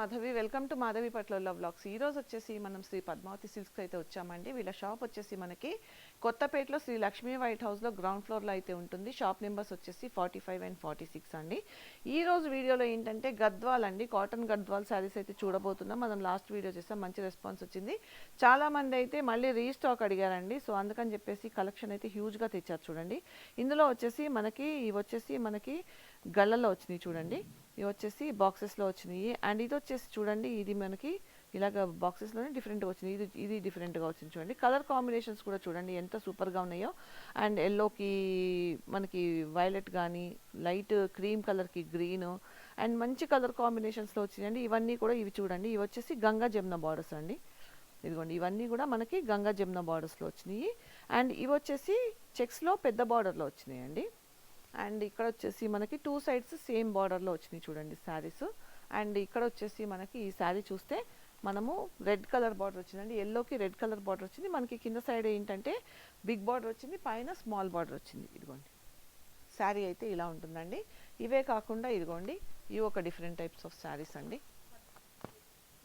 Madhavi welcome to Madhavi పట్ల blogs ఈ రోజు వచ్చేసి మనం శ్రీ పద్మావతి సిల్క్స్ అయితే వచ్చామండి. వీళ్ళ షాప్ వచ్చేసి మనకి కొత్తపేటలో శ్రీ లక్ష్మీ వైట్ హౌస్లో గ్రౌండ్ ఫ్లోర్లో అయితే ఉంటుంది. షాప్ నెంబర్స్ వచ్చేసి forty five and forty six అండి. ఈ రోజు వీడియోలో ఏంటంటే గద్వాల్ అండి. కాటన్ గద్వాల్ శారీస్ అయితే చూడబోతున్నాం. మనం లాస్ట్ వీడియో చేస్తాం మంచి రెస్పాన్స్ వచ్చింది. చాలా మంది అయితే మళ్ళీ రీస్టాక్ అడిగారండి. సో అందుకని చెప్పేసి కలెక్షన్ అయితే హ్యూజ్గా తెచ్చారు చూడండి. ఇందులో వచ్చేసి మనకి ఇవి వచ్చేసి మనకి గళ్ళల్లో వచ్చినాయి చూడండి. ఇవి వచ్చేసి బాక్సెస్లో వచ్చినాయి. అండ్ ఇది వచ్చేసి చూడండి ఇది మనకి ఇలాగ బాక్సెస్లోనే డిఫరెంట్గా వచ్చింది. ఇది ఇది డిఫరెంట్గా వచ్చింది చూడండి. కలర్ కాంబినేషన్స్ కూడా చూడండి ఎంత సూపర్గా ఉన్నాయో. అండ్ ఎల్లోకి మనకి వైలెట్ కానీ లైట్ క్రీమ్ కలర్కి గ్రీన్ అండ్ మంచి కలర్ కాంబినేషన్స్లో వచ్చినాయండి. ఇవన్నీ కూడా ఇవి చూడండి. ఇవి వచ్చేసి గంగా జమున బార్డర్స్ అండి. ఇదిగోండి ఇవన్నీ కూడా మనకి గంగా జమున బార్డర్స్లో వచ్చినాయి. అండ్ ఇవి వచ్చేసి చెక్స్లో పెద్ద బార్డర్లో వచ్చినాయి అండ్ ఇక్కడ వచ్చేసి మనకి టూ సైడ్స్ సేమ్ బార్డర్లో వచ్చినాయి చూడండి శారీస్. అండ్ ఇక్కడ వచ్చేసి మనకి ఈ శారీ చూస్తే మనము రెడ్ కలర్ బార్డర్ వచ్చిందండి ఎల్లోకి రెడ్ కలర్ బార్డర్ వచ్చింది. మనకి కింద సైడ్ ఏంటంటే బిగ్ బార్డర్ వచ్చింది పైన స్మాల్ బార్డర్ వచ్చింది. ఇదిగోండి. శారీ అయితే ఇలా ఉంటుందండి. ఇవే కాకుండా ఇదిగోండి ఇవి ఒక డిఫరెంట్ టైప్స్ ఆఫ్ శారీస్ అండి.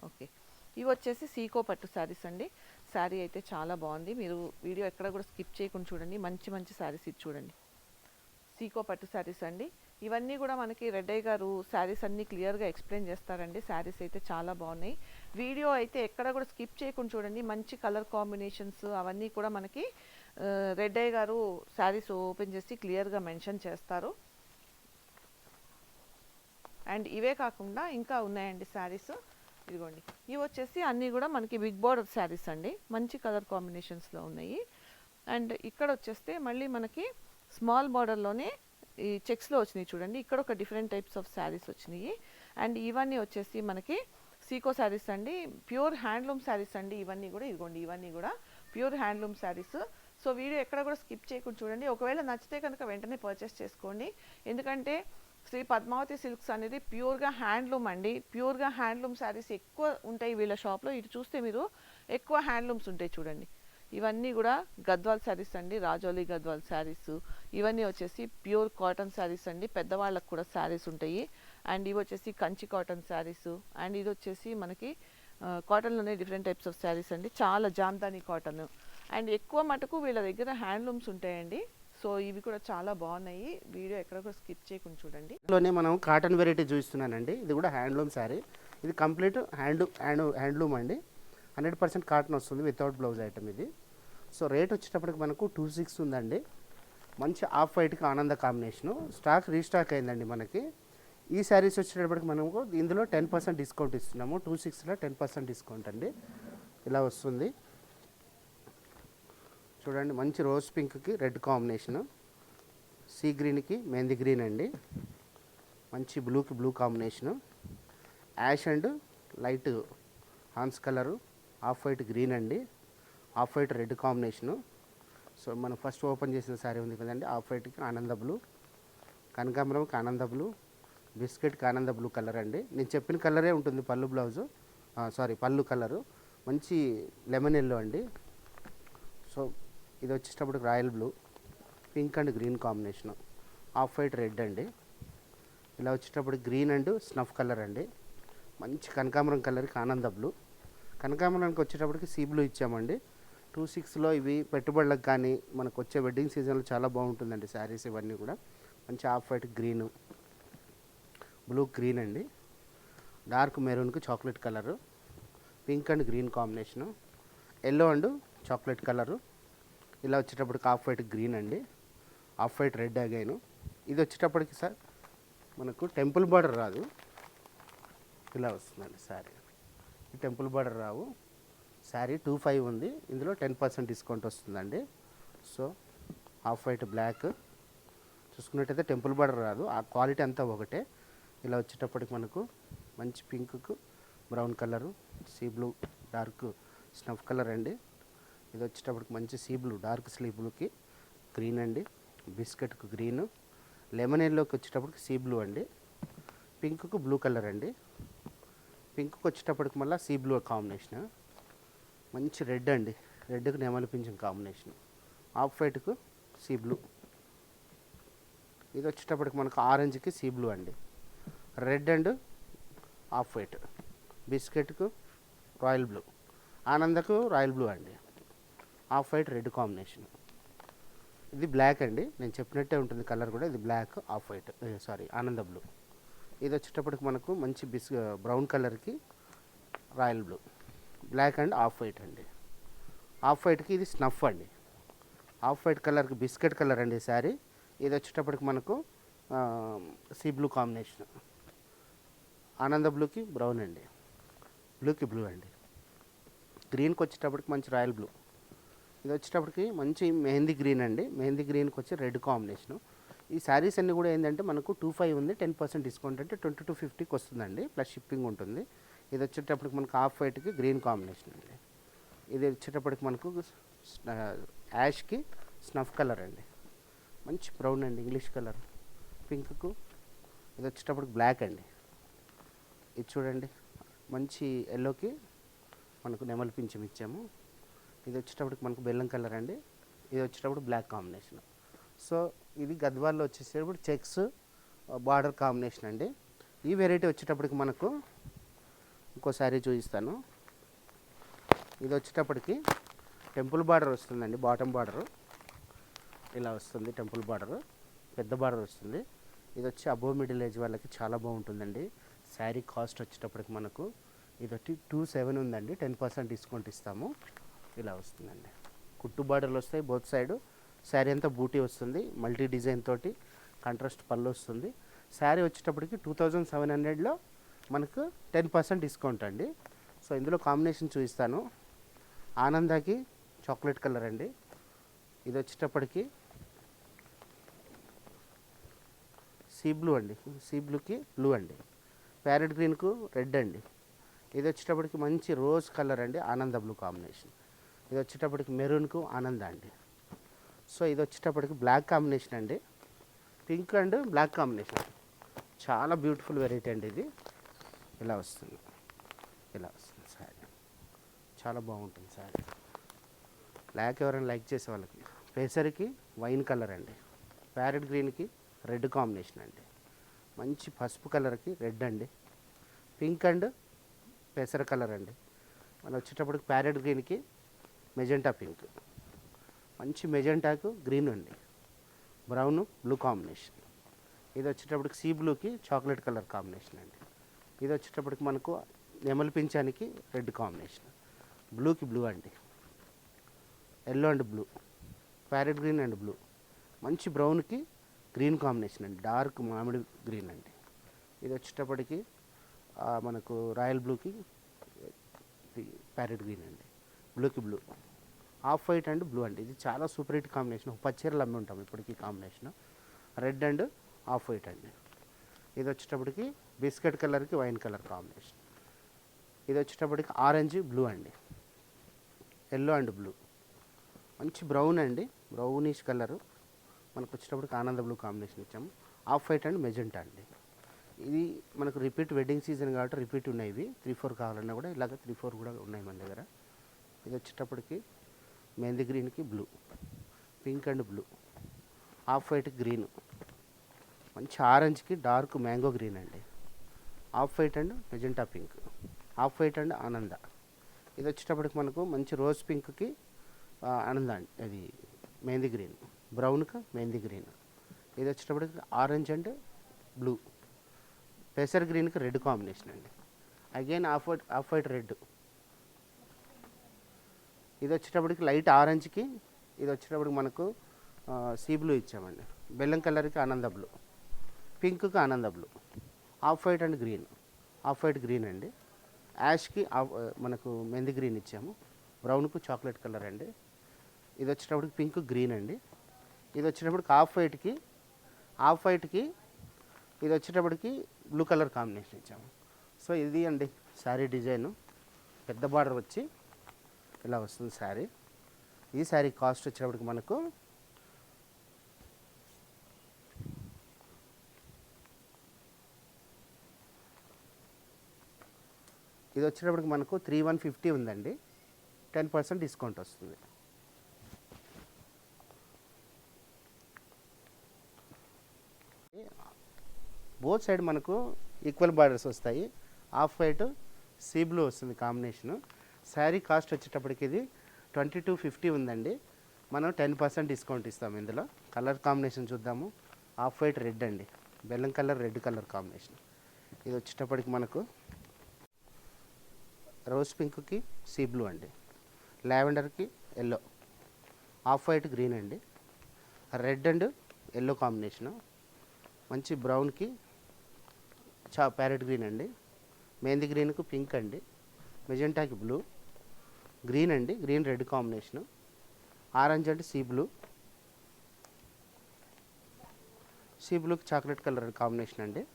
ఓకే. ఇవి వచ్చేసి సీకో పట్టు శారీస్ అండి. శారీ అయితే చాలా బాగుంది. మీరు వీడియో ఎక్కడ కూడా స్కిప్ చేయకుండా చూడండి. మంచి మంచి శారీస్ ఇది చూడండి. సీకో పట్టు శారీస్ అండి. ఇవన్నీ కూడా మనకి రెడ్డయ్య గారు శారీస్ అన్నీ క్లియర్గా ఎక్స్ప్లెయిన్ చేస్తారండి. శారీస్ అయితే చాలా బాగున్నాయి. వీడియో అయితే ఎక్కడ కూడా స్కిప్ చేయకుండా చూడండి. మంచి కలర్ కాంబినేషన్స్ అవన్నీ కూడా మనకి రెడ్డయ్య గారు శారీస్ ఓపెన్ చేసి క్లియర్గా మెన్షన్ చేస్తారు. అండ్ ఇవే కాకుండా ఇంకా ఉన్నాయండి శారీస్. ఇదిగోండి. ఇవి వచ్చేసి అన్నీ కూడా మనకి బిగ్ బార్డర్ శారీస్ అండి. మంచి కలర్ కాంబినేషన్స్లో ఉన్నాయి. అండ్ ఇక్కడ వచ్చేస్తే మళ్ళీ మనకి స్మాల్ బార్డర్లోనే ఈ చెక్స్లో వచ్చినాయి చూడండి. ఇక్కడ ఒక డిఫరెంట్ టైప్స్ ఆఫ్ శారీస్ వచ్చినాయి. అండ్ ఇవన్నీ వచ్చేసి మనకి సీకో శారీస్ అండి. ప్యూర్ హ్యాండ్లూమ్ శారీస్ అండి. ఇవన్నీ కూడా ఇదిగోండి ఇవన్నీ కూడా pure handloom saris so video ఎక్కడ కూడా స్కిప్ చేయకుండా చూడండి. ఒకవేళ నచ్చితే కనుక వెంటనే పర్చేస్ చేసుకోండి. ఎందుకంటే శ్రీ పద్మావతి సిల్క్స్ అనేది ప్యూర్గా హ్యాండ్లూమ్ అండి. ప్యూర్గా హ్యాండ్లూమ్ శారీస్ ఎక్కువ ఉంటాయి వీళ్ళ షాప్లో ఇటు చూస్తే మీరు ఎక్కువ హ్యాండ్లూమ్స్ ఉంటాయి చూడండి. ఇవన్నీ కూడా గద్వాల్ శారీస్ అండి రాజౌలి గద్వాల్ శారీస్. ఇవన్నీ వచ్చేసి ప్యూర్ కాటన్ శారీస్ అండి పెద్దవాళ్ళకు కూడా శారీస్ ఉంటాయి. అండ్ ఇవి వచ్చేసి కంచి కాటన్ శారీస్. అండ్ ఇది వచ్చేసి మనకి కాటన్లోనే డిఫరెంట్ టైప్స్ ఆఫ్ శారీస్ అండి. చాలా జామ్దాని కాటన్. అండ్ ఎక్కువ మటుకు వీళ్ళ దగ్గర హ్యాండ్లూమ్స్ ఉంటాయండి. సో ఇవి కూడా చాలా బాగున్నాయి. వీడియో ఎక్కడ కూడా స్కిప్ చేయకుండా చూడండి. లోనే మనం కాటన్ వెరైటీ చూస్తున్నానండి ఇది కూడా హ్యాండ్లూమ్ శారీ. ఇది కంప్లీట్ హ్యాండ్ హ్యాండ్ హ్యాండ్లూమ్ అండి. హండ్రెడ్ పర్సెంట్ కాటన్ వస్తుంది వితౌట్ బ్లౌజ్ ఐటమ్ ఇది. సో రేట్ వచ్చేటప్పటికి మనకు టూ సిక్స్ ఉందండి. మంచి ఆఫ్ వైట్కి ఆనంద కాంబినేషను. స్టాక్ రీస్టాక్ అయిందండి మనకి. ఈ శారీస్ వచ్చేటప్పటికి మనకు ఇందులో టెన్ పర్సెంట్ డిస్కౌంట్ ఇస్తున్నాము. టూ సిక్స్లో టెన్ పర్సెంట్ డిస్కౌంట్ అండి. ఇలా వస్తుంది. చూడండి మంచి రోజ్ పింక్కి రెడ్ కాంబినేషను. సీ గ్రీన్కి మెహందీ గ్రీన్ అండి. మంచి బ్లూకి blue combination. Ash and light Hans colour. Off white green అండి. Off white red combination so మనం ఫస్ట్ ఓపెన్ చేసిన శారీ ఉంది కదండి ఆఫ్ వైట్కి ఆనంద బ్లూ కనకాంబరంకి ఆనంద బ్లూ బిస్కెట్కి ఆనంద బ్లూ కలర్ అండి. నేను చెప్పిన కలరే ఉంటుంది పళ్ళు బ్లౌజు సారీ పళ్ళు కలరు మంచి లెమన్ ఎల్లో అండి. సో ఇది వచ్చేటప్పుడు royal blue pink and green combination off white red అండి. ఇలా వచ్చేటప్పుడు గ్రీన్ అండ్ స్నఫ్ కలర్ అండి. మంచి కనకాంబరం కలర్కి ఆనంద బ్లూ కనకాంబరానికి వచ్చేటప్పటికి సీ బ్లూ ఇచ్చామండి. టూ సిక్స్లో ఇవి పెట్టుబడులకు కానీ మనకు వచ్చే వెడ్డింగ్ సీజన్లో చాలా బాగుంటుందండి శారీస్ ఇవన్నీ కూడా. మంచి off white green blue green అండి. Dark మెరూన్కి chocolate colour. Pink and green combination. Yellow and chocolate colour. ఇలా వచ్చేటప్పటికి ఆఫ్ వైట్ గ్రీన్ అండి. Off white red again. ఇది వచ్చేటప్పటికి సార్ మనకు టెంపుల్ బార్డర్ రాదు. ఇలా వస్తుందండి సారీ టెంపుల్ బార్డర్ రావు. శారీ టూ ఫైవ్ ఉంది. ఇందులో టెన్ పర్సెంట్ డిస్కౌంట్ వస్తుందండి. So off white black. చూసుకున్నట్టయితే టెంపుల్ బార్డర్ రాదు. ఆ క్వాలిటీ అంతా ఒకటే. ఇలా వచ్చేటప్పటికి మనకు మంచి పింక్కు brown colour sea blue dark snuff colour అండి. ఇది వచ్చేటప్పటికి మంచి సీ బ్లూ డార్క్ స్లీ బ్లూకి గ్రీన్ అండి. బిస్కెట్కు గ్రీన్. లెమన్ ఎల్లోకి వచ్చేటప్పటికి సీ బ్లూ అండి. పింక్కు బ్లూ కలర్ అండి. పింక్కి వచ్చేటప్పటికి మళ్ళీ సీ బ్లూ కాంబినేషన్. మంచి రెడ్ అండి. రెడ్కు నెమలి పింఛం కాంబినేషన్. ఆఫ్ వైట్కు సీ బ్లూ. ఇది వచ్చేటప్పటికి మనకు ఆరెంజ్కి సీ బ్లూ అండి. Red and off white. బిస్కెట్కు royal blue. ఆనందకు రాయల్ బ్లూ అండి. Off white red combination. ఇది బ్లాక్ అండి. నేను చెప్పినట్టే ఉంటుంది కలర్ కూడా. ఇది black off white sorry Ananda blue. ఇది వచ్చేటప్పటికి మనకు మంచి బిస్ బ్రౌన్ కలర్కి royal blue. Black and off white అండి. ఆఫ్ వైట్కి ఇది స్నఫ్ అండి. ఆఫ్ వైట్ కలర్కి బిస్కెట్ కలర్ అండి శారీ. ఇది వచ్చేటప్పటికి మనకు సీ బ్లూ కాంబినేషన్. ఆనంద బ్లూకి బ్రౌన్ అండి. బ్లూకి బ్లూ అండి. గ్రీన్కి వచ్చేటప్పటికి మంచి రాయల్ బ్లూ. ఇది వచ్చేటప్పటికి మంచి మెహందీ గ్రీన్ అండి. మెహందీ గ్రీన్కి వచ్చి రెడ్ కాంబినేషన్. ఈ శారీస్ అన్నీ కూడా ఏంటంటే మనకు టూ ఫైవ్ ఉంది టెన్ పర్సెంట్ డిస్కౌంట్ అంటే ట్వంటీ టూ ఫిఫ్టీకి వస్తుందండి. ప్లస్ షిప్పింగ్ ఉంటుంది. ఇది వచ్చేటప్పటికి మనకు హాఫ్ వైట్కి గ్రీన్ కాంబినేషన్ అండి. ఇది వచ్చేటప్పటికి మనకు యాష్కి స్నఫ్ కలర్ అండి. మంచి బ్రౌన్ అండి ఇంగ్లీష్ కలర్ పింక్కు ఇది వచ్చేటప్పటికి బ్లాక్ అండి. ఇది చూడండి మంచి ఎల్లోకి మనకు నెమలి పింఛం ఇచ్చాము. ఇది వచ్చేటప్పటికి మనకు బెల్లం కలర్ అండి. ఇది వచ్చేటప్పుడు బ్లాక్ కాంబినేషన్ సో ఇది గద్వాల్లో వచ్చేసేటప్పుడు చెక్స్ బార్డర్ కాంబినేషన్ అండి. ఈ వెరైటీ వచ్చేటప్పటికి మనకు ఇంకో శారీ చూపిస్తాను. ఇది వచ్చేటప్పటికి టెంపుల్ బార్డర్ వస్తుందండి బాటమ్ బార్డర్. ఇలా వస్తుంది టెంపుల్ బార్డరు పెద్ద బార్డర్ వస్తుంది. ఇది వచ్చి అబో మిడిల్ ఏజ్ వాళ్ళకి చాలా బాగుంటుందండి. శారీ కాస్ట్ వచ్చేటప్పటికి మనకు ఇది వచ్చి టూ సెవెన్ ఉందండి టెన్ పర్సెంట్ డిస్కౌంట్ ఇస్తాము. ఇలా వస్తుందండి. కుట్టు బార్డర్లు వస్తాయి బోత్ సైడ్. శారీ అంతా బూటీ వస్తుంది మల్టీ డిజైన్ తోటి కాంట్రాస్ట్ పళ్ళు వస్తుంది. శారీ వచ్చేటప్పటికి టూ థౌజండ్ సెవెన్ హండ్రెడ్లో మనకు టెన్ పర్సెంట్ డిస్కౌంట్ అండి. సో ఇందులో కాంబినేషన్ చూపిస్తాను. ఆనందాకి చాక్లెట్ కలర్ అండి. ఇది వచ్చేటప్పటికి సీ బ్లూ అండి. సీ బ్లూకి బ్లూ అండి. ప్యారెట్ గ్రీన్కు రెడ్ అండి. ఇది వచ్చేటప్పటికి మంచి రోజ్ కలర్ అండి. ఆనంద బ్లూ కాంబినేషన్. ఇది వచ్చేటప్పటికి మెరూన్కు ఆనంద అండి. సో ఇది వచ్చేటప్పటికి బ్లాక్ కాంబినేషన్ అండి. Pink and black combination. చాలా బ్యూటిఫుల్ వెరైటీ అండి ఇది. ఇలా వస్తుంది? ఇలా వస్తుంది శారీ చాలా బాగుంటుంది శారీ బ్లాక్ ఎవరైనా లైక్ చేసే వాళ్ళకి పేసరికి వైన్ కలర్ అండి. ప్యారెట్ గ్రీన్కి రెడ్ కాంబినేషన్ అండి. మంచి పసుపు కలర్కి రెడ్ అండి. పింక్ అండ్ పెసర కలర్ అండి. మనం వచ్చేటప్పటికి ప్యారెట్ గ్రీన్కి మెజెంటా పింక్. మంచి మెజెంటాకు గ్రీన్ అండి. Brown blue combination. ఇది వచ్చేటప్పటికి సీ బ్లూకి చాక్లెట్ కలర్ కాంబినేషన్ అండి. ఇది వచ్చేటప్పటికి మనకు నెమలి పించానికి రెడ్ కాంబినేషన్. బ్లూకి బ్లూ అండి. Yellow and blue. Parrot green and blue. మంచి బ్రౌన్కి గ్రీన్ కాంబినేషన్ అండి. డార్క్ మామిడి గ్రీన్ అండి. ఇది వచ్చేటప్పటికి మనకు రాయల్ బ్లూకి ప్యారెట్ గ్రీన్ అండి. బ్లూకి blue. Off white and blue అండి. ఇది చాలా సూపర్ హిట్ కాంబినేషన్. ఒక పచ్చీరలు అమ్మి ఉంటాం ఇప్పటికీ combination. Red and off white అండి. ఇది వచ్చేటప్పటికి బిస్కెట్ కలర్కి వైన్ కలర్ కాంబినేషన్. ఇది వచ్చేటప్పటికి ఆరెంజ్ బ్లూ అండి. Yellow and blue. మంచి బ్రౌన్ అండి. Brownish colour. మనకు వచ్చేటప్పటికి ఆనంద బ్లూ కాంబినేషన్ ఇచ్చాము. ఆఫ్ వైట్ అండ్ మెజెంటా అండి. ఇది మనకు రిపీట్ వెడ్డింగ్ సీజన్ కాబట్టి రిపీట్ ఉన్నాయి ఇవి. త్రీ ఫోర్ కావాలన్నా కూడా ఇలాగ త్రీ ఫోర్ కూడా ఉన్నాయి మన దగ్గర. ఇది వచ్చేటప్పటికి మెహందీ గ్రీన్కి blue. Pink and blue. Off white green. మంచి ఆరెంజ్కి డార్క్ మ్యాంగో గ్రీన్ అండి. Off white and magenta pink. Off white and Ananda. ఇది వచ్చేటప్పటికి మనకు మంచి రోజ్ పింక్కి ఆనంద అండి. అది మెహందీ గ్రీన్. బ్రౌన్కి మెహందీ గ్రీన్. ఇది వచ్చేటప్పటికి ఆరెంజ్ అండ్ బ్లూ. పెసర్ గ్రీన్కి రెడ్ కాంబినేషన్ అండి. Again off white off white red. ఇది వచ్చేటప్పటికి లైట్ ఆరెంజ్కి ఇది వచ్చేటప్పటికి మనకు సీ బ్లూ ఇచ్చామండి. బెల్లం కలర్కి ఆనంద బ్లూ. పింక్కి Ananda blue. Off white and green. Off white green అండి. యాష్కి ఆఫ్ మనకు మెంది గ్రీన్ ఇచ్చాము. బ్రౌన్కు చాక్లెట్ కలర్ అండి. ఇది వచ్చేటప్పటికి పింక్ గ్రీన్ అండి. ఇది వచ్చేటప్పటికి ఆఫ్ వైట్కి ఆఫ్ వైట్కి ఇది వచ్చేటప్పటికి బ్లూ కలర్ కాంబినేషన్ ఇచ్చాము. సో ఇది అండి శారీ డిజైన్. పెద్ద బార్డర్ వచ్చి ఇలా వస్తుంది శారీ. ఈ శారీ కాస్ట్ వచ్చేటప్పటికి మనకు ఇది వచ్చేటప్పటికి మనకు త్రీ వన్ ఫిఫ్టీ ఉందండి. టెన్ పర్సెంట్ డిస్కౌంట్ వస్తుంది. బోత్ సైడ్ మనకు ఈక్వల్ బార్డర్స్ వస్తాయి. హాఫ్ వైట్ సీ బ్లూ వస్తుంది కాంబినేషను. శారీ కాస్ట్ వచ్చేటప్పటికి ఇది ట్వంటీ టూ ఫిఫ్టీ ఉందండి. మనం టెన్ పర్సెంట్ డిస్కౌంట్ ఇస్తాం ఇందులో. కలర్ కాంబినేషన్ చూద్దాము. ఆఫ్ వైట్ రెడ్ అండి. బెల్లం కలర్ రెడ్ కలర్ కాంబినేషన్. ఇది వచ్చేటప్పటికి మనకు రోజ్ పింక్కి సీ బ్లూ అండి. లావెండర్కి ఎల్లో. ఆఫ్ వైట్ గ్రీన్ అండి. Red and yellow combination. మంచి బ్రౌన్కి చా ప్యారెట్ గ్రీన్ అండి. మెహందీ గ్రీన్కు పింక్ అండి. మెజెంటాకి బ్లూ. గ్రీన్ అండి. Green red combination. Orange and sea blue. Sea బ్లూకి చాక్లెట్ కలర్ కాంబినేషన్ అండి.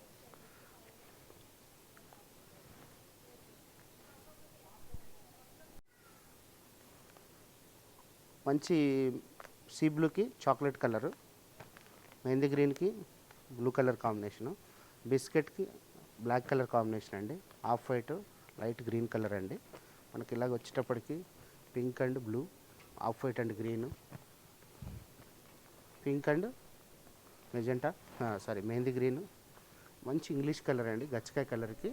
మంచి సీ బ్లూకి చాక్లెట్ కలరు మెహందీ గ్రీన్కి బ్లూ కలర్ కాంబినేషను బిస్కెట్కి బ్లాక్ కలర్ కాంబినేషన్ అండి off white light green colour అండి. మనకి ఇలాగ వచ్చేటప్పటికి pink and blue off white and green. Pink and magenta sorry mehndi green. మంచి ఇంగ్లీష్ కలర్ అండి గచ్చకాయ కలర్కి.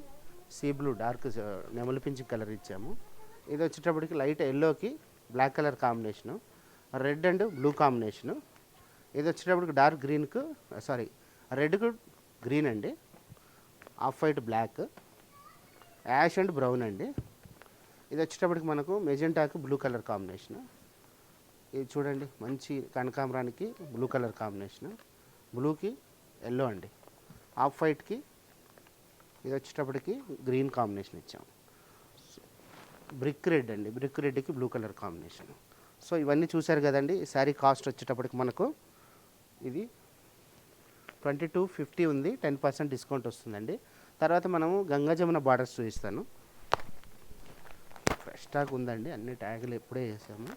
సీ బ్లూ డార్క్ నెమలి పింఛి కలర్ ఇచ్చాము. ఇది వచ్చేటప్పటికి లైట్ ఎల్లోకి black colour combination red and blue combination ఇది వచ్చేటప్పటికి డార్క్ గ్రీన్కు సారీ రెడ్కు గ్రీన్ అండి off white black ash and brown అండి. ఇది వచ్చేటప్పటికి మనకు మెజెంటాకు బ్లూ కలర్ కాంబినేషన్ ఇది చూడండి మంచి కనకాంబరానికి బ్లూ కలర్ కాంబినేషన్ బ్లూకి ఎల్లో అండి. ఆఫ్ వైట్కి ఇది వచ్చేటప్పటికి గ్రీన్ కాంబినేషన్ ఇచ్చాం. బ్రిక్ రెడ్ అండి. బ్రిక్ రెడ్కి బ్లూ కలర్ కాంబినేషన్. సో ఇవన్నీ చూశారు కదండి. ఈ శారీ కాస్ట్ వచ్చేటప్పటికి మనకు ఇది ట్వంటీ టూ ఫిఫ్టీ ఉంది. టెన్ పర్సెంట్ డిస్కౌంట్ వస్తుందండి. తర్వాత మనము గంగా జమున బార్డర్స్ చూపిస్తాను. ఫ్రెష్ స్టాక్ ఉందండి. అన్ని ట్యాగులు ఎప్పుడే వేసాము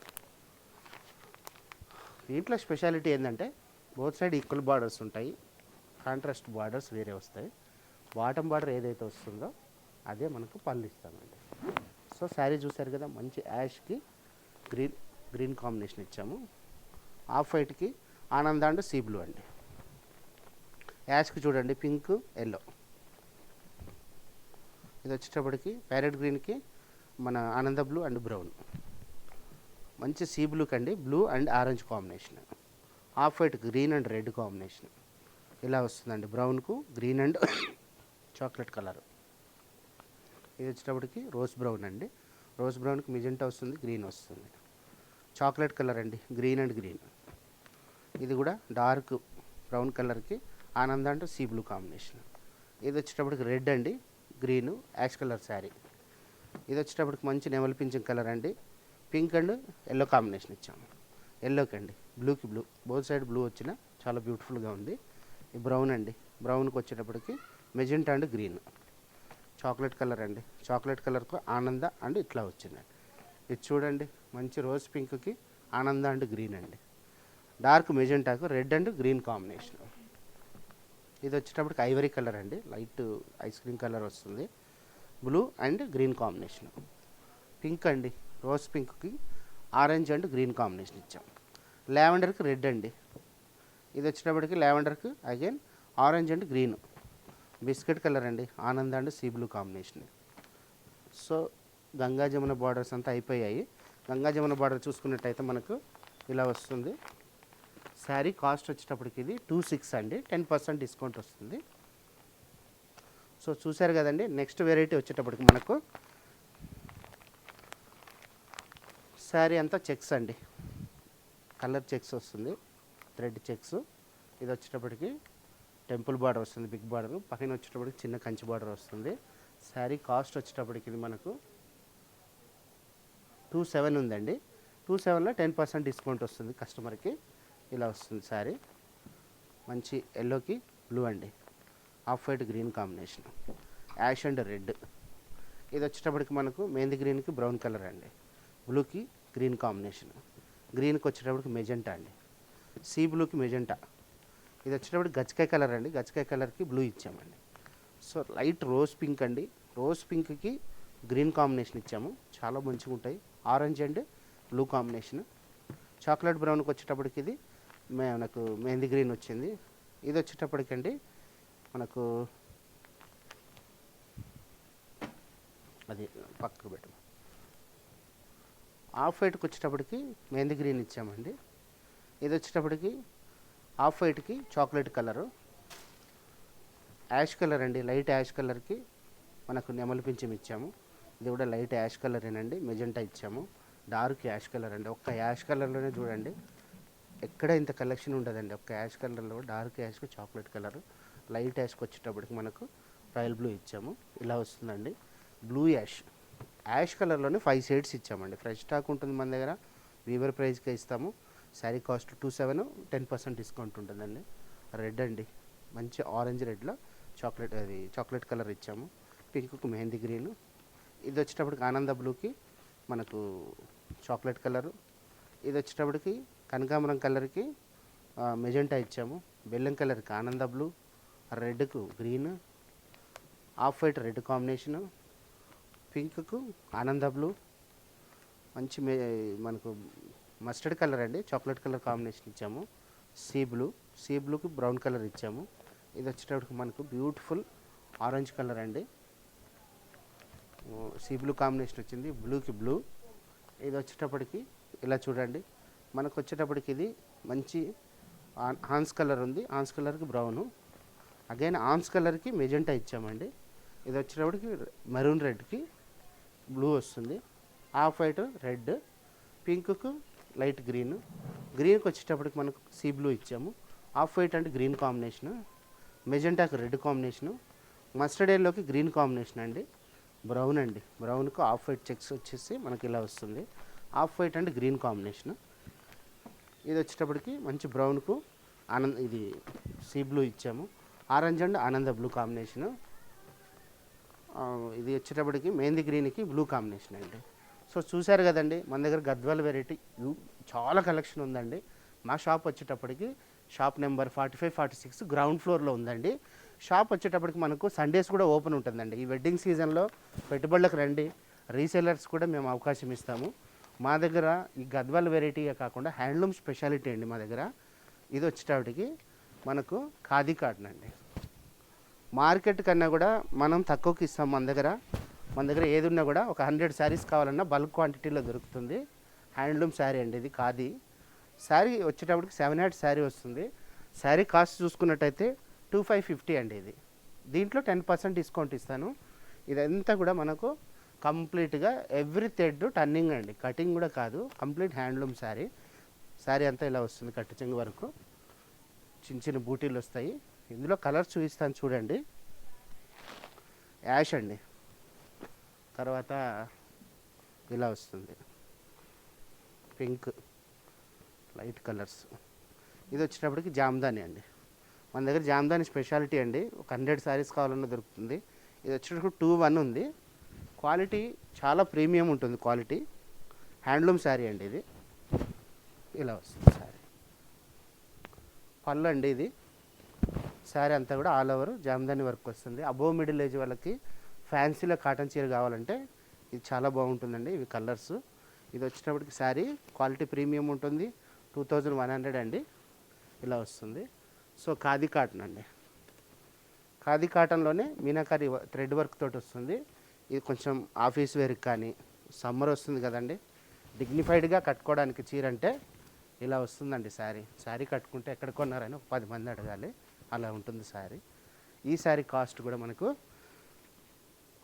దీంట్లో స్పెషాలిటీ ఏంటంటే బోత్ సైడ్ ఈక్వల్ బార్డర్స్ ఉంటాయి. కాంట్రాస్ట్ బార్డర్స్ వేరే వస్తాయి. బాటమ్ బార్డర్ ఏదైతే వస్తుందో అదే మనకు పళ్ళు ఇస్తామండి. సో శారీ చూసారు కదా మంచి యాష్కి గ్రీన్ గ్రీన్ కాంబినేషన్ ఇచ్చాము. ఆఫ్ వైట్కి ఆనంద అండ్ సీ బ్లూ అండి. యాష్కి చూడండి పింక్ ఎల్లో ఇది వచ్చేటప్పటికి ప్యారెట్ గ్రీన్కి మన ఆనంద బ్లూ అండ్ బ్రౌన్. మంచి సీ బ్లూ కండి blue and orange combination. Off white green and red combination. ఇలా వస్తుందండి బ్రౌన్కు గ్రీన్ అండ్ చాక్లెట్ కలర్. ఇది వచ్చేటప్పటికి రోజ్ బ్రౌన్ అండి. రోజ్ బ్రౌన్కి మిజెంటా వస్తుంది గ్రీన్ వస్తుంది. చాక్లెట్ కలర్ అండి గ్రీన్ అండ్ గ్రీన్. ఇది కూడా డార్క్ బ్రౌన్ కలర్కి ఆనంద అండ్ సీ బ్లూ కాంబినేషన్. ఇది వచ్చేటప్పటికి రెడ్ అండి గ్రీన్ యాష్ కలర్ శారీ. ఇది వచ్చేటప్పటికి మంచి నెమలి పింఛన్ కలర్ అండి. పింక్ అండ్ ఎల్లో కాంబినేషన్ ఇచ్చాము. ఎల్లోకి అండి బ్లూకి బ్లూ. బోత్ సైడ్ బ్లూ వచ్చిన చాలా బ్యూటిఫుల్గా ఉంది. ఈ బ్రౌన్ అండి. బ్రౌన్కి వచ్చేటప్పటికి magenta and green. Chocolate colour అండి. చాక్లెట్ కలర్కు ఆనంద అండ్ ఇట్లా వచ్చిందండి ఇది చూడండి మంచి రోజ్ పింక్కి ఆనంద అండ్ గ్రీన్ అండి. డార్క్ మెజెంటాకు రెడ్ అండ్ గ్రీన్ కాంబినేషన్. ఇది వచ్చేటప్పటికి ఐవరీ కలర్ అండి. లైట్ ఐస్ క్రీమ్ కలర్ వస్తుంది. Blue and green combination. Pink అండి రోజ్ పింక్కి ఆరెంజ్ అండ్ గ్రీన్ కాంబినేషన్ ఇచ్చాం. లావెండర్కి రెడ్ అండి. ఇది వచ్చేటప్పటికి లావెండర్కి again orange and green. Biscuit colour అండి. Anand and sea blue combination. So Ganga Jamuna borders అంతా అయిపోయాయి. గంగా జమున బార్డర్ చూసుకున్నట్టయితే మనకు ఇలా వస్తుంది. శారీ కాస్ట్ వచ్చేటప్పటికి ఇది టూ సిక్స్ అండి. టెన్ పర్సెంట్ డిస్కౌంట్ వస్తుంది. సో చూశారు కదండి నెక్స్ట్ వెరైటీ వచ్చేటప్పటికి మనకు శారీ అంతా చెక్స్ అండి. కలర్ చెక్స్ వస్తుంది. Thread checks. ఇది వచ్చేటప్పటికి టెంపుల్ బార్డర్ వస్తుంది బిగ్ బార్డర్. పక్కన వచ్చేటప్పటికి చిన్న కంచి బార్డర్ వస్తుంది. శారీ కాస్ట్ వచ్చేటప్పటికి ఇది మనకు టూ సెవెన్ ఉందండి. టూ సెవెన్లో టెన్ పర్సెంట్ డిస్కౌంట్ వస్తుంది కస్టమర్కి. ఇలా వస్తుంది శారీ. మంచి ఎల్లోకి బ్లూ అండి. Off white green combination. Ash and red. ఇది వచ్చేటప్పటికి మనకు మెహందీ గ్రీన్కి బ్రౌన్ కలర్ అండి. బ్లూకి గ్రీన్ కాంబినేషన్. గ్రీన్కి వచ్చేటప్పటికి మెజెంటా అండి. సీ బ్లూకి మెజెంటా. ఇది వచ్చేటప్పటికి గచ్చకాయ కలర్ అండి. గచ్చకాయ కలర్కి బ్లూ ఇచ్చామండి. సో లైట్ రోజ్ పింక్ అండి. రోజ్ పింక్కి గ్రీన్ కాంబినేషన్ ఇచ్చాము. చాలా మంచిగా ఉంటాయి. Orange and blue combination. Chocolate బ్రౌన్కి వచ్చేటప్పటికి ఇది మే- మనకు మెహందీ గ్రీన్ వచ్చింది. ఇది వచ్చేటప్పటికండి మనకు అది పక్కకు పెట్టు ఆఫ్ వైట్కి వచ్చేటప్పటికి మెహందీ గ్రీన్ ఇచ్చామండి. ఇది వచ్చేటప్పటికి ఆఫ్ వైట్కి చాక్లెట్ కలరు. యాష్ కలర్ అండి లైట్ యాష్ కలర్కి మనకు నెమలి పింఛం ఇచ్చాము. ఇది కూడా లైట్ యాష్ కలరేనండి మెజెంటా ఇచ్చాము. డార్క్ యాష్ కలర్ అండి ఒక్క యాష్ కలర్లోనే చూడండి. ఎక్కడ ఇంత కలెక్షన్ ఉండదండి ఒక్క యాష్ కలర్లో డార్క్ యాష్కి చాక్లెట్ కలర్. లైట్ యాష్కి వచ్చేటప్పటికి మనకు రాయల్ బ్లూ ఇచ్చాము ఇలా వస్తుందండి. బ్లూ యాష్ యాష్ కలర్లోనే ఫైవ్ షేడ్స్ ఇచ్చామండి. ఫ్రెష్ స్టాక్ ఉంటుంది మన దగ్గర వీవర్ ప్రైస్కే ఇస్తాము. Sari cost two seven ten percent discount ఉంటుందండి. రెడ్ అండి. మంచి ఆరెంజ్ రెడ్లో చాక్లెట్ అది చాక్లెట్ కలర్ ఇచ్చాము. పింక్కు మెహందీ గ్రీన్ ఇది వచ్చేటప్పటికి ఆనంద బ్లూకి మనకు చాక్లెట్ కలరు ఇది వచ్చేటప్పటికి కనకాంబరం కలర్కి మెజెంటా ఇచ్చాము. బెల్లం కలర్కి ఆనంద blue రెడ్కు green off white red combination పింక్కు ఆనంద బ్లూ మంచి మే మనకు మస్టర్డ్ కలర్ అండి. చాక్లెట్ కలర్ కాంబినేషన్ ఇచ్చాము. Sea blue. సీ బ్లూకి బ్రౌన్ కలర్ ఇచ్చాము. ఇది వచ్చేటప్పటికి మనకు బ్యూటిఫుల్ ఆరెంజ్ కలర్ అండి. సీ బ్లూ కాంబినేషన్ వచ్చింది. బ్లూకి బ్లూ. ఇది వచ్చేటప్పటికి ఇలా చూడండి. మనకు వచ్చేటప్పటికి ఇది మంచి ఆన్- ఆన్స్ కలర్ ఉంది. ఆన్స్ కలర్కి బ్రౌను. అగైన్ ఆన్స్ కలర్కి మెజెంటా ఇచ్చామండి. ఇది వచ్చేటప్పటికి మెరూన్ రెడ్కి బ్లూ వస్తుంది. Off white red. పింక్కు light green. గ్రీన్కి వచ్చేటప్పటికి మనకు సీ బ్లూ ఇచ్చాము. ఆఫ్ వైట్ అంటే గ్రీన్ కాంబినేషను. మెజెంటాకి రెడ్ కాంబినేషను. మస్టర్డ్ ఎల్లోకి గ్రీన్ కాంబినేషన్ అండి. బ్రౌన్ అండి. బ్రౌన్కు ఆఫ్ వైట్ చెక్స్ వచ్చేసి మనకి ఇలా వస్తుంది. Off white and green combination. ఇది వచ్చేటప్పటికి మంచి బ్రౌన్కు ఆనంద్ ఇది సీ బ్లూ ఇచ్చాము. ఆరెంజ్ అండ్ ఆనంద బ్లూ కాంబినేషను. ఇది వచ్చేటప్పటికి మెహందీ గ్రీన్కి బ్లూ కాంబినేషన్ అండి. సో చూశారు కదండి మన దగ్గర గద్వాల వెరైటీ చాలా కలెక్షన్ ఉందండి. మా షాప్ వచ్చేటప్పటికి shop number forty five forty six ground ఫ్లోర్లో ఉందండి. షాప్ వచ్చేటప్పటికి మనకు సండేస్ కూడా ఓపెన్ ఉంటుందండి. ఈ వెడ్డింగ్ సీజన్లో పెట్టుబడులకు రండి రీసెలర్స్ కూడా మేము అవకాశం ఇస్తాము. మా దగ్గర ఈ గద్వాల వెరైటీగా కాకుండా హ్యాండ్లూమ్ స్పెషాలిటీ అండి మా దగ్గర. ఇది వచ్చేటప్పటికి మనకు ఖాదీ కాటన్ అండి. మార్కెట్ కన్నా కూడా మనం తక్కువకి ఇస్తాం మన దగ్గర. మన దగ్గర ఏది ఉన్నా కూడా ఒక హండ్రెడ్ శారీస్ కావాలన్నా బల్క్ క్వాంటిటీలో దొరుకుతుంది. హ్యాండ్లూమ్ శారీ అండి ఇది ఖాదీ. శారీ వచ్చేటప్పటికి సెవెన్ హండ్రెడ్ శారీ వస్తుంది. శారీ కాస్ట్ చూసుకున్నట్టయితే టూ ఫైవ్ ఫిఫ్టీ అండి ఇది. దీంట్లో టెన్ పర్సెంట్ డిస్కౌంట్ ఇస్తాను. ఇదంతా కూడా మనకు కంప్లీట్గా ఎవ్రీ థ్రెడ్ టర్నింగ్ అండి. కటింగ్ కూడా కాదు కంప్లీట్ హ్యాండ్లూమ్ శారీ. శారీ అంతా ఇలా వస్తుంది కట్టు చెంగు వరకు. చిన్న చిన్న బూటీలు వస్తాయి. ఇందులో కలర్స్ చూపిస్తాను చూడండి. యాష్ అండి. తర్వాత ఇలా వస్తుంది. పింక్ లైట్ కలర్స్ ఇది వచ్చేటప్పటికి జామ్దాని అండి. మన దగ్గర జామ్దాని స్పెషాలిటీ అండి. ఒక హండ్రెడ్ శారీస్ కావాలన్నా దొరుకుతుంది. ఇది వచ్చేటప్పుడు టూ వన్ ఉంది. క్వాలిటీ చాలా ప్రీమియం ఉంటుంది క్వాలిటీ హ్యాండ్లూమ్ శారీ అండి ఇది. ఇలా వస్తుంది శారీ పళ్ళు అండి ఇది. శారీ అంతా కూడా ఆల్ ఓవర్ జామ్దాని వర్క్ వస్తుంది. అబోవ్ మిడిల్ ఏజ్ వాళ్ళకి ఫ్యాన్సీలో కాటన్ చీర కావాలంటే ఇది చాలా బాగుంటుందండి ఇవి కలర్స్. ఇది వచ్చినప్పటికి శారీ క్వాలిటీ ప్రీమియం ఉంటుంది టూ థౌజండ్ వన్ హండ్రెడ్ అండి. ఇలా వస్తుంది. సో ఖాదీ కాటన్ అండి. ఖాదీ కాటన్లోనే మీనాకారి థ్రెడ్ వర్క్ తోటి వస్తుంది. ఇది కొంచెం ఆఫీస్ వేర్కి కానీ సమ్మర్ వస్తుంది కదండి. డిగ్నిఫైడ్గా కట్టుకోవడానికి చీర అంటే ఇలా వస్తుందండి శారీ. శారీ కట్టుకుంటే ఎక్కడ కొన్నారని ఒక పది మంది అడగాలి. అలా ఉంటుంది శారీ. ఈ శారీ కాస్ట్ కూడా మనకు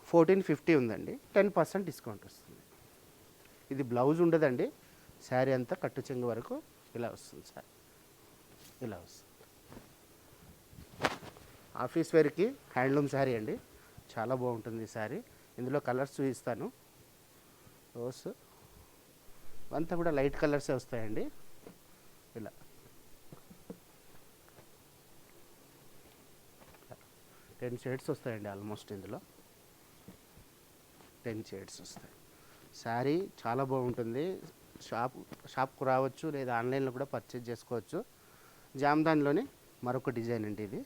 ఫోర్టీన్ ఫిఫ్టీ ఉందండి. టెన్ పర్సెంట్ డిస్కౌంట్ వస్తుంది. ఇది బ్లౌజ్ ఉండదండి. శారీ అంతా కట్టు చెంగు వరకు ఇలా వస్తుంది సార్. ఇలా వస్తుంది. ఆఫీస్ వేర్కి హ్యాండ్లూమ్ శారీ అండి. చాలా బాగుంటుంది ఈ శారీ. ఇందులో కలర్స్ చూపిస్తాను. రోజ్. అంతా కూడా లైట్ కలర్సే వస్తాయండి. ఇలా. టెన్ షేడ్స్ వస్తాయండి ఆల్మోస్ట్ ఇందులో. టెన్ షేడ్స్ వస్తాయి. శారీ చాలా బాగుంటుంది. షాప్ షాప్కు రావచ్చు లేదా ఆన్లైన్లో కూడా పర్చేజ్ చేసుకోవచ్చు. జామ్దాన్లోనే మరొక డిజైన్ అండి ఇది.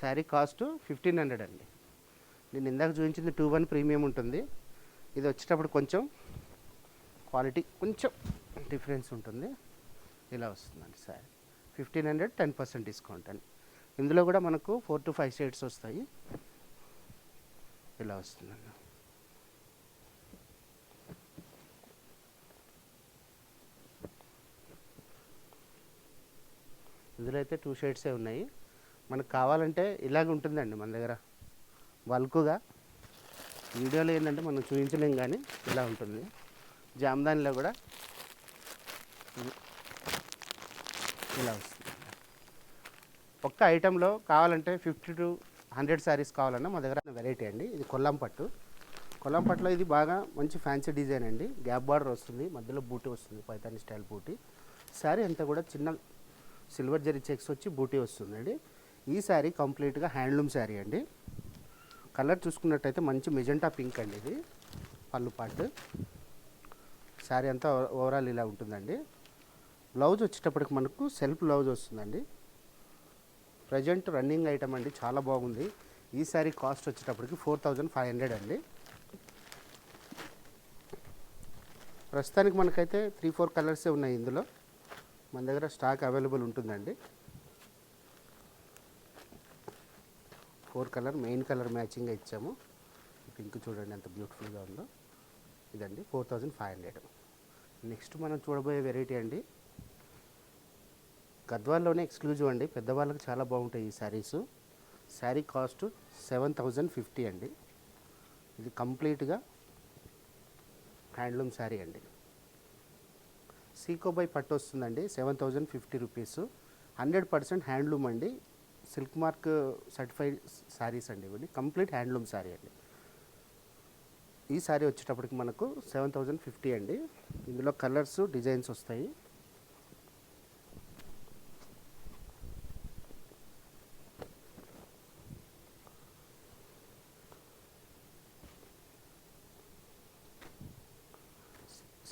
శారీ కాస్ట్ ఫిఫ్టీన్ హండ్రెడ్ అండి. నేను ఇందాక చూపించింది టూ వన్ ప్రీమియం ఉంటుంది. ఇది వచ్చేటప్పుడు కొంచెం క్వాలిటీ కొంచెం డిఫరెన్స్ ఉంటుంది. ఇలా వస్తుందండి saree. Fifteen hundred ten percent discount అండి. ఇందులో కూడా మనకు ఫోర్ టు ఫైవ్ షేడ్స్ వస్తాయి. ఇలా వస్తుందండి ఇందులో అయితే టూ షేడ్సే ఉన్నాయి. మనకు కావాలంటే ఇలాగ ఉంటుందండి మన దగ్గర. వల్కుగా వీడియోలో ఏంటంటే మనం చూపించలేం కానీ ఇలా ఉంటుంది. జామ్దానిలో కూడా ఇలా వస్తుంది. ఒక్క ఐటెంలో కావాలంటే ఫిఫ్టీ టు హండ్రెడ్ శారీస్ కావాలన్నా మా దగ్గర వెరైటీ అండి. ఇది కొల్లం పట్టు. కొల్లం పట్టులో ఇది బాగా మంచి ఫ్యాన్సీ డిజైన్ అండి. గ్యాప్ బార్డర్ వస్తుంది మధ్యలో బూటీ వస్తుంది పైతాని స్టైల్ బూటీ. శారీ అంతా కూడా చిన్న సిల్వర్ జరీ చెక్స్ వచ్చి బూటీ వస్తుందండి. ఈ శారీ కంప్లీట్గా హ్యాండ్లూమ్ శారీ అండి. కలర్ చూసుకున్నట్టయితే మంచి మెజెంటా పింక్ అండి ఇది. పళ్ళు పాటు. శారీ అంతా ఓవరాల్ ఇలా ఉంటుందండి. బ్లౌజ్ వచ్చేటప్పటికి మనకు సెల్ఫ్ బ్లౌజ్ వస్తుందండి. ప్రజెంట్ రన్నింగ్ ఐటమ్ అండి చాలా బాగుంది. ఈ శారీ కాస్ట్ వచ్చేటప్పటికి ఫోర్ థౌజండ్ ఫైవ్ హండ్రెడ్ అండి. ప్రస్తుతానికి మనకైతే త్రీ ఫోర్ కలర్సే ఉన్నాయి ఇందులో. మన దగ్గర స్టాక్ అవైలబుల్ ఉంటుందండి. ఫోర్ కలర్ మెయిన్ కలర్ మ్యాచింగ్గా ఇచ్చాము. పింక్ చూడండి ఎంత బ్యూటిఫుల్గా ఉందో. ఇదండి four thousand five hundred. Next మనం చూడబోయే వెరైటీ అండి. గద్వాల్లోనే ఎక్స్క్లూజివ్ అండి. పెద్దవాళ్ళకి చాలా బాగుంటాయి ఈ sarees. Saree cost seven thousand fifty అండి. ఇది కంప్లీట్గా హ్యాండ్లూమ్ శారీ అండి. సీకోబై పట్టు వస్తుందండి seven thousand fifty rupees. Hundred percent handloom అండి. సిల్క్ మార్క్ సర్టిఫైడ్ శారీస్ అండి ఇవన్నీ కంప్లీట్ హ్యాండ్లూమ్ శారీ అండి. ఈ శారీ వచ్చేటప్పటికి మనకు సెవెన్ థౌజండ్ ఫిఫ్టీ అండి. ఇందులో కలర్స్ డిజైన్స్ వస్తాయి.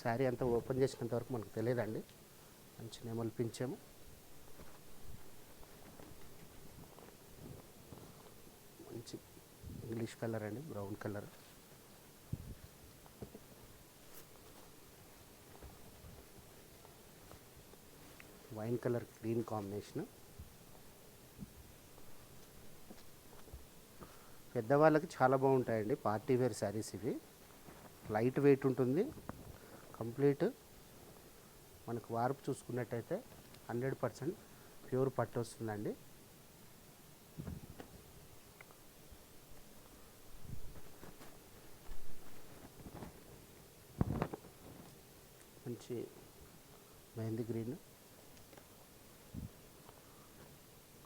శారీ అంతా ఓపెన్ చేసినంత వరకు మనకు తెలియదండి. మంచి నెమలు పించాము. మంచి ఇంగ్లీష్ కలర్ అండి brown colour. Wine colour green combination. పెద్దవాళ్ళకి చాలా బాగుంటాయండి పార్టీ వేర్ శారీస్ ఇవి. లైట్ వెయిట్ ఉంటుంది. కంప్లీట్ మనకు వార్పు చూసుకున్నట్టయితే హండ్రెడ్ పర్సెంట్ ప్యూర్ పట్టు వస్తుందండి. మంచి మెహందీ గ్రీన్.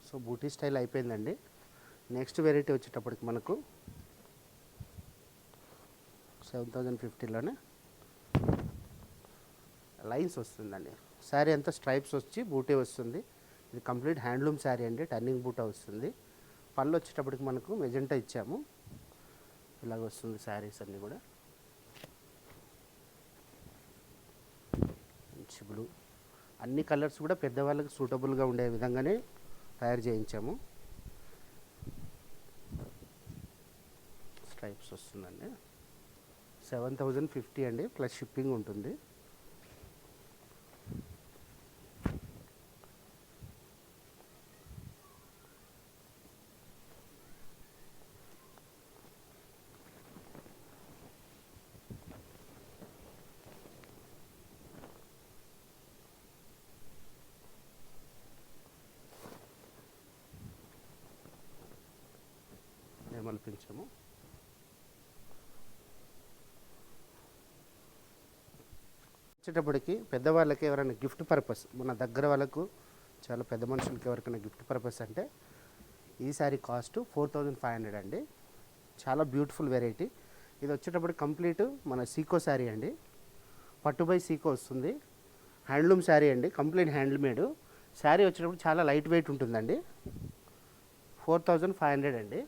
సో బూటీ స్టైల్ అయిపోయిందండి. నెక్స్ట్ వెరైటీ వచ్చేటప్పటికి మనకు సెవెన్ థౌజండ్ ఫిఫ్టీలోనే లైన్స్ వస్తుందండి. శారీ అంతా స్ట్రైప్స్ వచ్చి బూటే వస్తుంది. ఇది కంప్లీట్ హ్యాండ్లూమ్ శారీ అండి. టర్నింగ్ బూటా వస్తుంది. పళ్ళు వచ్చేటప్పటికి మనకు మెజెంటా ఇచ్చాము. ఇలాగ వస్తుంది శారీస్ అన్నీ కూడా. మంచి బ్లూ అన్ని కలర్స్ కూడా పెద్దవాళ్ళకి సూటబుల్గా ఉండే విధంగానే తయారు చేయించాము. స్ట్రైప్స్ వస్తుందండి. సెవెన్ థౌజండ్ ఫిఫ్టీ అండి. ప్లస్ షిప్పింగ్ ఉంటుంది. ఏమల్పించాము వచ్చేటప్పటికి పెద్దవాళ్ళకి ఎవరైనా గిఫ్ట్ పర్పస్ మన దగ్గర వాళ్ళకు చాలా పెద్ద మనుషులకి ఎవరికైనా గిఫ్ట్ పర్పస్ అంటే ఈ saree cost four thousand five hundred అండి. చాలా బ్యూటిఫుల్ వెరైటీ ఇది వచ్చేటప్పుడు కంప్లీట్ మన సీకో శారీ అండి. పట్టు బై సీకో వస్తుంది. హ్యాండ్లూమ్ శారీ అండి. కంప్లీట్ హ్యాండ్మేడ్ శారీ వచ్చేటప్పుడు చాలా లైట్ వెయిట్ ఉంటుందండి. ఫోర్ థౌజండ్ ఫైవ్ హండ్రెడ్ అండి.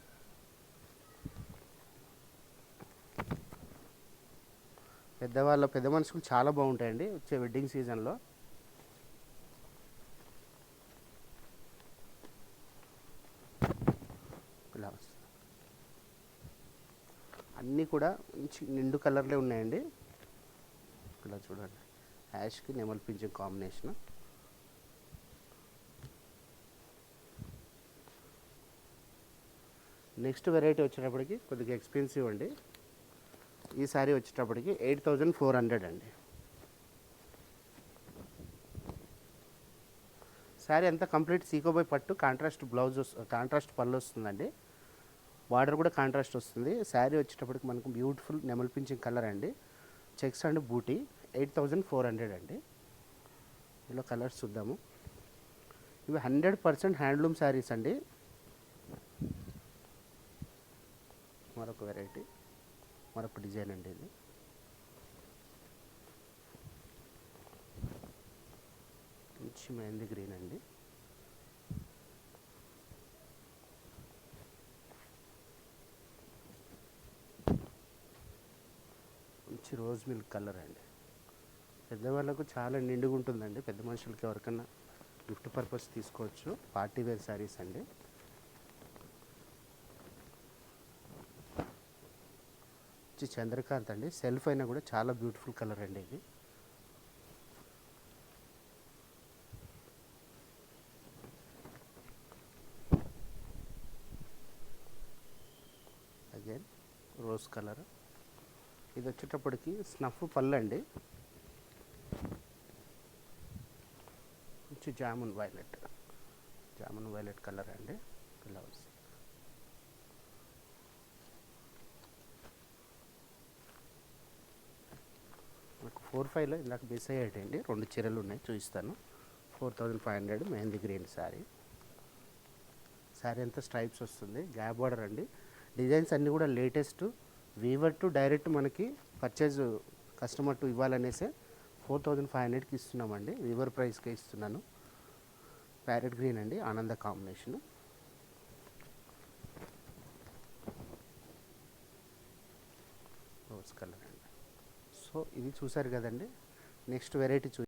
పెద్దవాళ్ళ పెద్ద మనుషులు చాలా బాగుంటాయండి వచ్చే వెడ్డింగ్ సీజన్లో ఇలా అన్నీ కూడా మంచి నిండు కలర్లే ఉన్నాయండి. ఇలా చూడండి. యాష్కి నెమల్ పింఛన్ కాంబినేషన్ నెక్స్ట్ వెరైటీ వచ్చేటప్పటికి కొద్దిగా ఎక్స్పెన్సివ్ అండి. ఈ శారీ వచ్చేటప్పటికి ఎయిట్ థౌజండ్ ఫోర్ హండ్రెడ్ అండి. శారీ అంతా కంప్లీట్ సీకోబై పట్టు కాంట్రాస్ట్ బ్లౌజ్ కాంట్రాస్ట్ పళ్ళు వస్తుందండి. బార్డర్ కూడా కాంట్రాస్ట్ వస్తుంది. శారీ వచ్చేటప్పటికి మనకు బ్యూటిఫుల్ నెమల్ పింఛింగ్ కలర్ అండి. Checks and booty eight thousand four hundred అండి. ఇలా కలర్స్ చూద్దాము. ఇవి హండ్రెడ్ పర్సెంట్ హ్యాండ్లూమ్ శారీస్ అండి. మరొక వెరైటీ. మరొక డిజైన్ అండి ఇది. మంచి మెహందీ గ్రీన్ అండి. మంచి రోజ్ మిల్క్ కలర్ అండి. పెద్దవాళ్ళకు చాలా నిండుగా ఉంటుందండి పెద్ద మనుషులకి ఎవరికన్నా గిఫ్ట్ పర్పస్ తీసుకోవచ్చు. పార్టీ వేర్ శారీస్ అండి. వచ్చి చంద్రకాంత్ అండి. సెల్ఫ్ అయినా కూడా చాలా బ్యూటిఫుల్ కలర్ అండి ఇది. అగైన్ రోజ్ కలర్ ఇది వచ్చేటప్పటికి స్నఫ్ పళ్ళు అండి. Jamun violet jamun violet colour అండి. ఇలా వస్తుంది నాకు ఫోర్ ఫైవ్లో ఇందాక మిస్ అయ్యేటండి. రెండు చీరలు ఉన్నాయి చూపిస్తాను. Four thousand five hundred mehndi green saree. Saree అంతా స్ట్రైప్స్ వస్తుంది. గ్యాప్ బార్డర్ అండి. డిజైన్స్ అన్నీ కూడా లేటెస్ట్. వీవర్ టు డైరెక్ట్ మనకి పర్చేజ్ కస్టమర్ టు ఇవ్వాలనేసే ఫోర్ థౌజండ్ ఫైవ్ హండ్రెడ్కి ఇస్తున్నామండి. వీవర్ ప్రైస్కే ఇస్తున్నాను. ప్యారెట్ గ్రీన్ అండి ఆనంద కాంబినేషన్. Rose colour. సో ఇది చూసారు కదండి. నెక్స్ట్ వెరైటీ చూ